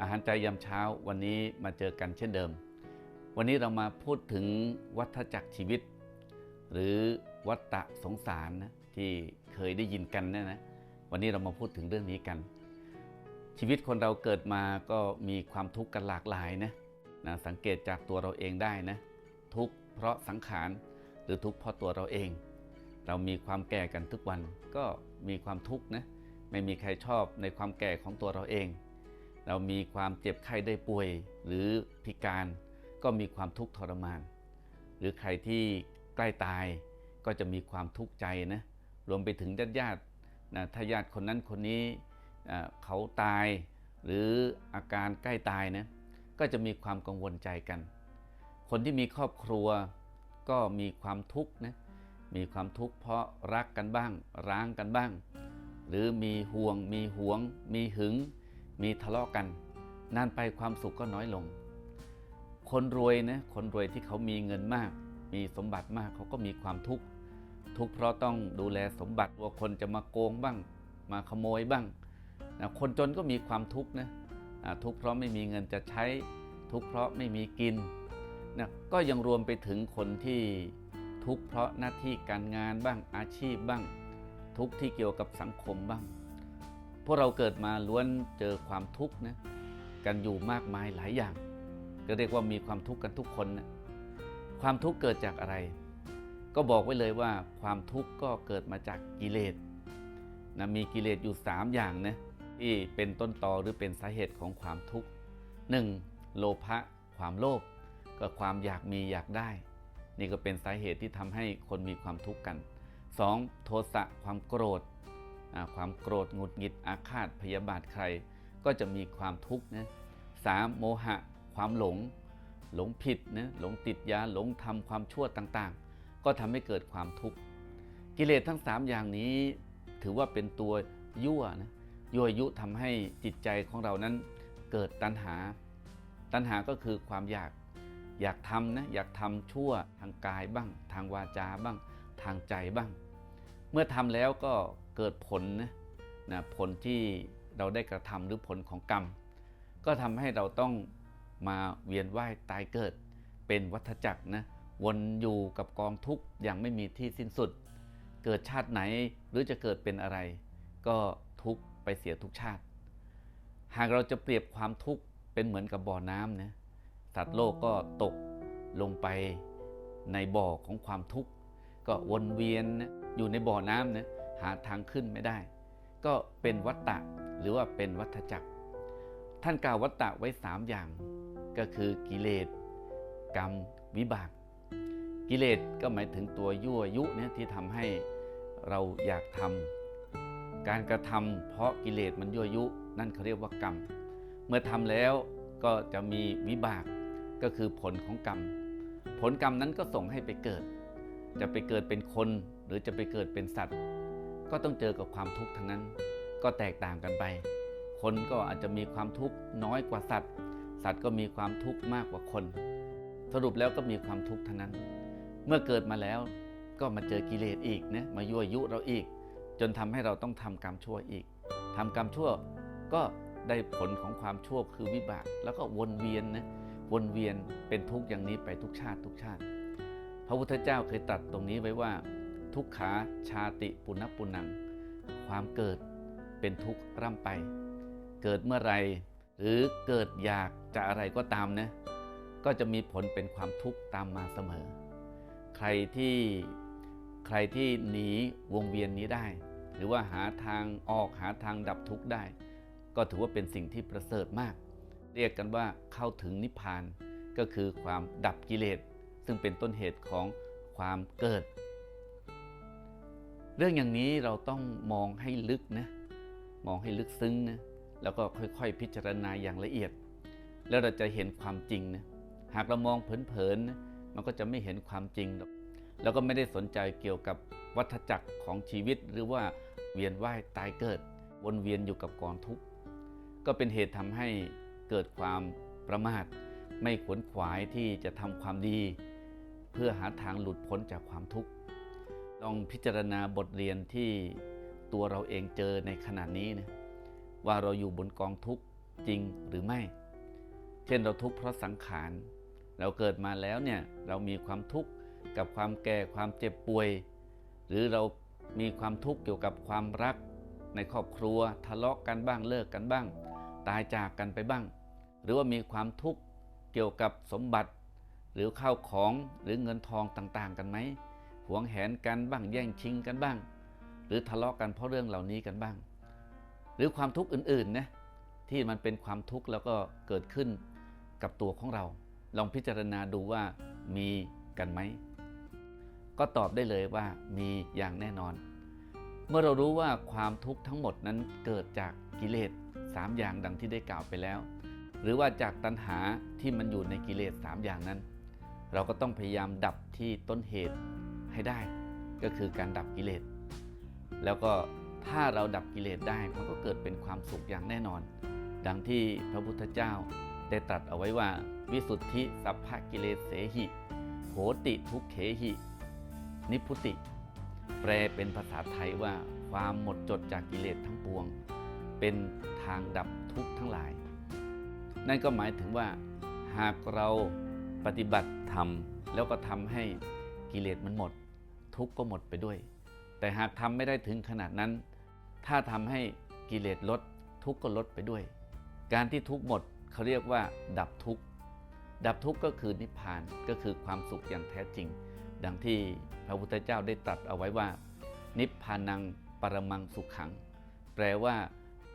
อานใจยามเช้าวันนี้มาเจอกันเช่นเดิม วันนี้เรามาพูดถึงวัฏจักรชีวิต หรือวัฏสงสารนะที่เคยได้ยินกันนะนะวันนี้เรามาพูดถึงเรื่องนี้กัน ชีวิตคนเราเกิดมาก็มีความทุกข์กันหลากหลายนะนะสังเกตจากตัวเราเองได้นะทุกข์เพราะสังขารหรือทุกข์เพราะตัวเราเอง เรามีความแก่กันทุกวันก็มีความทุกข์นะไม่มีใครชอบในความแก่ของตัวเราเอง เรามีความเจ็บไข้ได้ป่วยหรือพิการก็มีความทุกข์ทรมาน หรือใครที่ใกล้ตายก็จะมีความทุกข์ใจนะรวมไปถึงญาติญาตินะถ้าญาติคนนั้นคนนี้เขาตายหรืออาการใกล้ตายนะก็จะมีความกังวลใจกัน คนที่มีครอบครัวก็มีความทุกข์นะมีความทุกข์เพราะรักกันบ้าง ร้างกันบ้าง หรือมีห่วง มีหวง มีหึง มีทะเลาะกัน นานไปความสุขก็น้อยลง คนรวยนะคนรวยที่เขามีเงินมาก มีสมบัติมากเขาก็มีความทุกข์ทุกข์เพราะต้องดูแลสมบัติว่าคนจะมาโกงบ้าง มาขโมยบ้างนะคนจนก็มีความทุกข์นะทุกข์เพราะไม่มีเงินจะใช้ ทุกข์เพราะไม่มีกินนะก็ยังรวมไปถึงคนที่ทุกข์เพราะหน้าที่การงานบ้างอาชีพบ้าง ทุกข์ที่เกี่ยวกับสังคมบ้าง พวกเราเกิดมาล้วนเจอความทุกข์นะกันอยู่มากมายหลายอย่าง ก็เรียกว่ามีความทุกข์กันทุกคนนะความทุกข์เกิดจากอะไร ก็บอกไว้เลยว่าความทุกข์ก็เกิดมาจากกิเลสนะมีกิเลสอยู่ 3 อย่างนะที่เป็นต้นตอหรือเป็นสาเหตุของความทุกข์ 1. โลภะความโลภก็ความอยากมีอยากได้ นี่ก็เป็นสาเหตุที่ทำให้คนมีความทุกข์กัน 2. โทสะความโกรธ ความโกรธหงุดหงิดอาฆาตพยาบาทใคร ก็จะมีความทุกข์นะสามโมหะ ความหลง หลงผิดนะหลงติดยาหลงทำความชั่วต่างๆ ก็ทำให้เกิดความทุกข์กิเลสทั้ง 3 อย่างนี้ ถือว่าเป็นตัวยั่วนะยั่วยุทำให้จิตใจของเรานั้นเกิดตัณหา ตัณหาก็คือความอยากอยากทำนะอยากทำชั่วทางกายบ้าง ทางวาจาบ้าง ทางใจบ้าง เมื่อทำแล้วก็ เกิดผลนะนะผลที่เราได้กระทำหรือผลของกรรม ก็ทำให้เราต้องมาเวียนว่ายตายเกิด เป็นวัฏจักรนะวนอยู่กับกองทุกข์อย่างไม่มีที่สิ้นสุด เกิดชาติไหนหรือจะเกิดเป็นอะไร ก็ทุกข์ไปเสียทุกชาติ หากเราจะเปรียบความทุกข์เป็นเหมือนกับบ่อน้ำนะสัตว์โลกก็ตกลงไปในบ่อของความทุกข์ ก็วนเวียนนะอยู่ในบ่อน้ำนะ หาทางขึ้นไม่ได้ ก็เป็นวัฏฏะหรือว่าเป็นวัฏจักร ท่านกล่าววัฏฏะไว้ 3 อย่าง ก็คือกิเลสกรรมวิบาก กิเลสก็หมายถึงตัวยั่วยุเนี่ยที่ทำให้เราอยากทำการกระทำเพราะกิเลสมันยั่วยุนั่นเขาเรียกว่ากรรม เมื่อทำแล้วก็จะมีวิบากก็คือผลของกรรม ผลกรรมนั้นก็ส่งให้ไปเกิด จะไปเกิดเป็นคนหรือจะไปเกิดเป็นสัตว์ ก็ต้องเจอกับความทุกข์ทั้งนั้น ก็แตกต่างกันไป คนก็อาจจะมีความทุกข์น้อยกว่าสัตว์ สัตว์ก็มีความทุกข์มากกว่าคน สรุปแล้วก็มีความทุกข์ทั้งนั้น เมื่อเกิดมาแล้วก็มาเจอกิเลสอีกนะมายั่วยุเราอีก จนทำให้เราต้องทำกรรมชั่วอีกทำกรรมชั่วก็ได้ผลของความชั่วคือวิบาก แล้วก็วนเวียนนะวนเวียนเป็นทุกข์อย่างนี้ไปทุกชาติทุกชาติ พระพุทธเจ้าเคยตรัสตรงนี้ไว้ว่า ทุกขาชาติปุณปุนัง ความเกิดเป็นทุกข์ร่ำไป เกิดเมื่อไรหรือเกิดอยากจะอะไรก็ตามนะก็จะมีผลเป็นความทุกข์ตามมาเสมอ ใครที่ใครที่หนีวงเวียนนี้ได้ หรือว่าหาทางออกหาทางดับทุกข์ได้ ก็ถือว่าเป็นสิ่งที่ประเสริฐมาก เรียกกันว่าเข้าถึงนิพพานก็คือความดับกิเลสซึ่งเป็นต้นเหตุของความเกิด เรื่องอย่างนี้เราต้องมองให้ลึกนะมองให้ลึกซึ้งนะแล้วก็ค่อยๆ พิจารณาอย่างละเอียด แล้วเราจะเห็นความจริงนะหากเรามองเผินๆนะมันก็จะไม่เห็นความจริงหรอกแล้วก็ไม่ได้สนใจเกี่ยวกับวัฏจักรของชีวิตหรือว่าเวียนว่ายตายเกิด วนเวียนอยู่กับกองทุกข์ก็เป็นเหตุทำให้เกิดความประมาท ไม่ขวนขวายที่จะทำความดี เพื่อหาทางหลุดพ้นจากความทุกข์ ต้องพิจารณาบทเรียนที่ตัวเราเองเจอในขณะนี้นะว่าเราอยู่บนกองทุกข์จริงหรือไม่ เช่นเราทุกข์เพราะสังขาร เราเกิดมาแล้วเนี่ยเรามีความทุกข์กับความแก่ความเจ็บป่วย หรือเรามีความทุกข์เกี่ยวกับความรัก ในครอบครัวทะเลาะกันบ้างเลิกกันบ้าง ตายจากกันไปบ้าง หรือว่ามีความทุกข์เกี่ยวกับสมบัติ หรือข้าวของหรือเงินทองต่างๆ กันไหม หวงแหนกันบ้างแย่งชิงกันบ้าง หรือทะเลาะกันเพราะเรื่องเหล่านี้กันบ้าง หรือความทุกข์อื่นๆนะที่มันเป็นความทุกข์แล้วก็เกิดขึ้นกับตัวของเรา ลองพิจารณาดูว่ามีกันไหมก็ตอบได้เลยว่ามีอย่างแน่นอน เมื่อเรารู้ว่าความทุกข์ทั้งหมดนั้นเกิดจากกิเลสสามอย่างดังที่ได้กล่าวไปแล้ว หรือว่าจากตัณหาที่มันอยู่ในกิเลสสามอย่างนั้น เราก็ต้องพยายามดับที่ต้นเหตุ ให้ได้ ก็คือการดับกิเลส แล้วก็ถ้าเราดับกิเลสได้มันก็เกิดเป็นความสุขอย่างแน่นอน ดังที่พระพุทธเจ้าได้ตรัสเอาไว้ว่าวิสุทธิสัพพกิเลสเสหิโหติทุกเขหิ นิพพุติ แปลเป็นภาษาไทยว่าความหมดจดจากกิเลสทั้งปวง เป็นทางดับทุกข์ทั้งหลาย นั่นก็หมายถึงว่า หากเราปฏิบัติธรรมแล้วก็ทำให้กิเลสมันหมด ทุกข์ก็หมดไปด้วย แต่หากทำไม่ได้ถึงขนาดนั้น ถ้าทำให้กิเลสลดทุกข์ก็ลดไปด้วย การที่ทุกข์หมดเขาเรียกว่า ดับทุกข์ ดับทุกข์ก็คือนิพพานก็คือความสุขอย่างแท้จริง ดังที่พระพุทธเจ้าได้ตรัสเอาไว้ว่า นิพพานังปรมังสุขขัง แปลว่า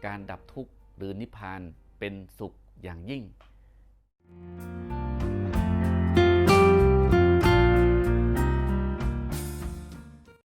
การดับทุกข์หรือนิพพานเป็นสุขอย่างยิ่ง